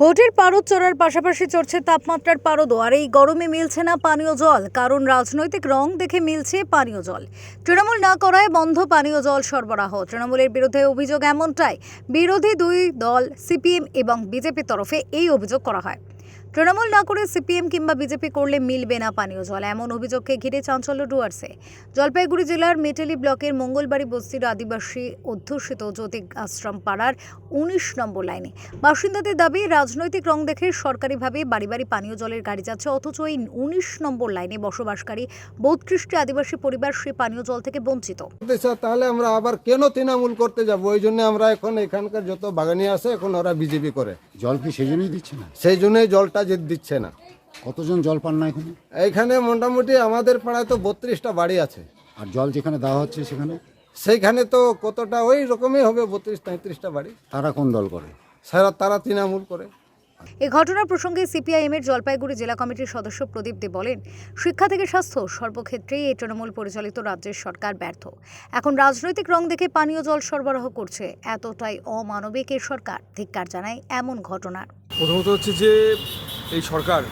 ভোটের পারদ চড়ার পাশাপাশি চড়ছে তাপমাত্রার পারদও, আর এই গরমে মিলছে না পানীয় জল, কারণ রাজনৈতিক রং দেখে মিলছে পানীয় জল। তৃণমূল না করায় বন্ধ পানীয় জল সরবরাহ, তৃণমূলের বিরুদ্ধে অভিযোগ এমনটাই, বিরোধী দুই দল, সিপিএম এবং বিজেপির তরফে এই অভিযোগ করা হয়। তৃণমূল না করে সিপিএম কিংবা বিজেপি করলে মিলবে না পানীয় জল এমন অভিযোগকে ঘিরে চাঞ্চল্য ডুয়ার্সে। জলপাইগুড়ি জেলার মেটেলি ব্লকের মঙ্গলবাড়ি বস্তির আদিবাসী অধ্যুষিত জ্যোতি আশ্রম পাড়ার উনিশ নম্বর লাইনে। বাসিন্দাদের দাবি রাজনৈতিক রং দেখে সরকারিভাবে বাড়ি বাড়ি পানীয় জলের গাড়ি যাচ্ছে অথচ এই উনিশ নম্বর লাইনে বসবাসকারী বত্রিশটি আদিবাসী পরিবার সেই পানীয় জল থেকে বঞ্চিত। তাহলে আমরা আবার কেন তৃণমূল করতে যাব? ওই জন্য আমরা এখন এখানকার যত বাগানি আছে এখন ওরা বিজেপি করে। জল কি সেই জন্যই দিচ্ছে না? সেই জন্যই জলটা যে দিচ্ছে না। কতজন জল পান না এখানে? এইখানে মোটামুটি আমাদের পাড়ায় তো বত্রিশটা বাড়ি আছে। আর জল যেখানে দেওয়া হচ্ছে সেখানে? সেইখানে তো কতটা ওই রকমই হবে বত্রিশ তেত্রিশটা বাড়ি। তারা কোন দল করে। সারা তারা তৃণমূল করে। এই ঘটনার প্রসঙ্গে সিপিআইএমের জলপাইগুড়ি জেলা কমিটির সদস্য প্রদীপ দে বলেন শিক্ষা থেকে স্বাস্থ্য সর্বক্ষেত্রেই এই তৃণমূল পরিচালিত রাজ্যের সরকার ব্যর্থ। এখন রাজনৈতিক রং দেখে পানীয় জল সরবরাহ করছে এতটাই অমানবিক এই সরকার ধিক্কার জানায় এমন ঘটনার। প্রথমত হচ্ছে যে এই সরকার,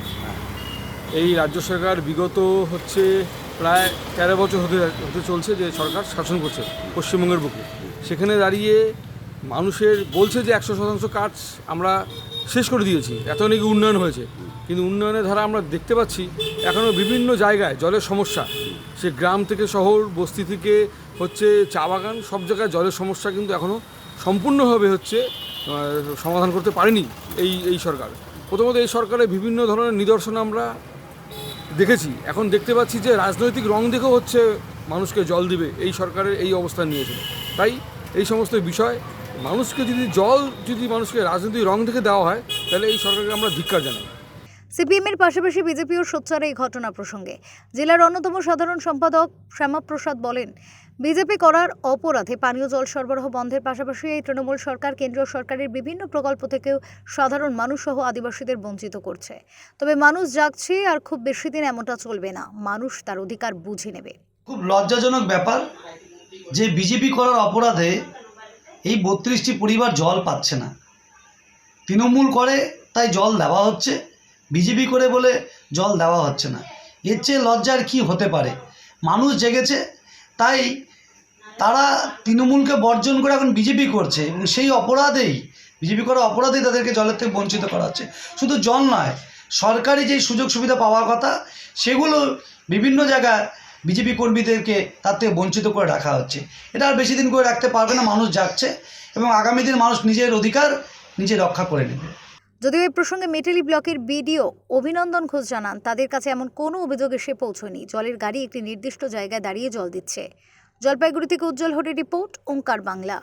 এই রাজ্য সরকার বিগত হচ্ছে প্রায় তেরো বছর হতে হতে চলছে যে সরকার শাসন করছে পশ্চিমবঙ্গের বুকে। সেখানে দাঁড়িয়ে মানুষের বলছে যে একশো শতাংশ কাজ আমরা শেষ করে দিয়েছি, এত নাকি উন্নয়ন হয়েছে। কিন্তু উন্নয়নের ধারা আমরা দেখতে পাচ্ছি এখনও বিভিন্ন জায়গায় জলের সমস্যা। সে গ্রাম থেকে শহর, বস্তি থেকে হচ্ছে চা বাগান, সব জায়গায় জলের সমস্যা কিন্তু এখনও সম্পূর্ণভাবে হচ্ছে সমাধান করতে পারেনি এই এই সরকার। প্রথমত এই সরকারের বিভিন্ন ধরনের নিদর্শন আমরা দেখেছি। এখন দেখতে পাচ্ছি যে রাজনৈতিক রং দেখেও হচ্ছে মানুষকে জল দিবে, এই সরকারের এই অবস্থান নিয়েছে। তাই এই সমস্ত বিষয়, মানুষকে যদি জল যদি মানুষকে রাজনৈতিক রং দেখে দেওয়া হয়, তাহলে এই সরকারকে আমরা ধিক্কার জানাই। সিপিএমের পাশাপাশি বিজেপিও সোচ্চার এই ঘটনা প্রসঙ্গে। জেলার অন্যতম সাধারণ সম্পাদক শ্যামাপ্রসাদ বলেন বিজেপি করার অপরাধে পানীয় জল সরবরাহ বন্ধের পাশাপাশি এই তৃণমূল সরকার, কেন্দ্রীয় সরকারের বিভিন্ন প্রকল্প থেকেও সাধারণ মানুষ সহ আদিবাসীদের বঞ্চিত করছে। তবে মানুষ জাগছে আর খুব বেশি দিন এমনটা চলবে না। মানুষ তার অধিকার বুঝে নেবে। খুব লজ্জাজনক ব্যাপার যে বিজেপি করার অপরাধে এই বত্রিশটি পরিবার জল পাচ্ছে না। তৃণমূল করে, তাই জল দেওয়া হচ্ছে। বিজেপি করে বলে জল দেওয়া হচ্ছে না। এর চেয়ে লজ্জার কি হতে পারে? মানুষ জেগেছে তাই তারা তৃণমূলকে বর্জন করে এখন বিজেপি করছে এবং সেই অপরাধেই, বিজেপি করা অপরাধেই তাদেরকে জলের থেকে বঞ্চিত করা হচ্ছে। শুধু জল নয়, সরকারি যেই সুযোগ সুবিধা পাওয়ার কথা, সেগুলো বিভিন্ন জায়গায় বিজেপি কর্মীদেরকে তার থেকে বঞ্চিত করে রাখা হচ্ছে। এটা আর বেশি দিন করে রাখতে পারবে না, মানুষ যাচ্ছে এবং আগামী দিন মানুষ নিজের অধিকার নিজে রক্ষা করে নেবে। যদিও এই প্রসঙ্গে মেটেলি ব্লকের বিডিও অভিনন্দন ঘোষ জানান, তাদের কাছে এমন কোনো অভিযোগে এসে পৌঁছয়নি। জলের গাড়ি একটি নির্দিষ্ট জায়গায় দাঁড়িয়ে জল দিচ্ছে। জলপাইগুড়ি থেকে উজ্জ্বল হরি রিপোর্ট, ওঙ্কার বাংলা।